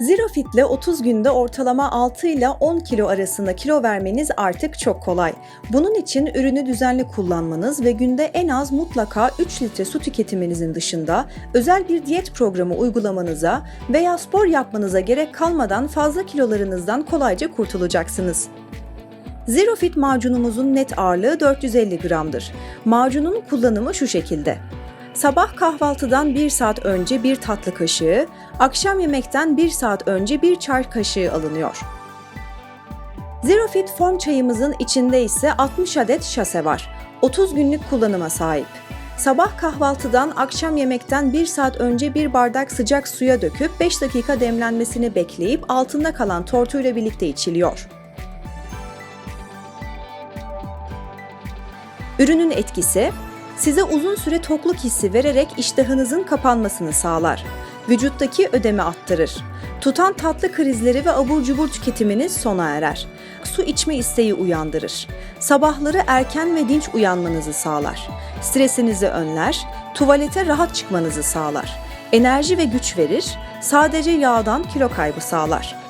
Zirofit'le 30 günde ortalama 6 ile 10 kilo arasında kilo vermeniz artık çok kolay. Bunun için ürünü düzenli kullanmanız ve günde en az mutlaka 3 litre su tüketiminizin dışında özel bir diyet programı uygulamanıza veya spor yapmanıza gerek kalmadan fazla kilolarınızdan kolayca kurtulacaksınız. Zerofit macunumuzun net ağırlığı 450 gramdır. Macunun kullanımı şu şekilde. Sabah kahvaltıdan 1 saat önce bir tatlı kaşığı, akşam yemekten 1 saat önce bir çay kaşığı alınıyor. Zerofit form çayımızın içinde ise 60 adet şase var. 30 günlük kullanıma sahip. Sabah kahvaltıdan akşam yemekten 1 saat önce bir bardak sıcak suya döküp 5 dakika demlenmesini bekleyip altında kalan tortuyla birlikte içiliyor. Ürünün etkisi size uzun süre tokluk hissi vererek iştahınızın kapanmasını sağlar. Vücuttaki ödemi arttırır. Tutan tatlı krizleri ve abur cubur tüketiminiz sona erer. Su içme isteği uyandırır. Sabahları erken ve dinç uyanmanızı sağlar. Stresinizi önler, tuvalete rahat çıkmanızı sağlar. Enerji ve güç verir, sadece yağdan kilo kaybı sağlar.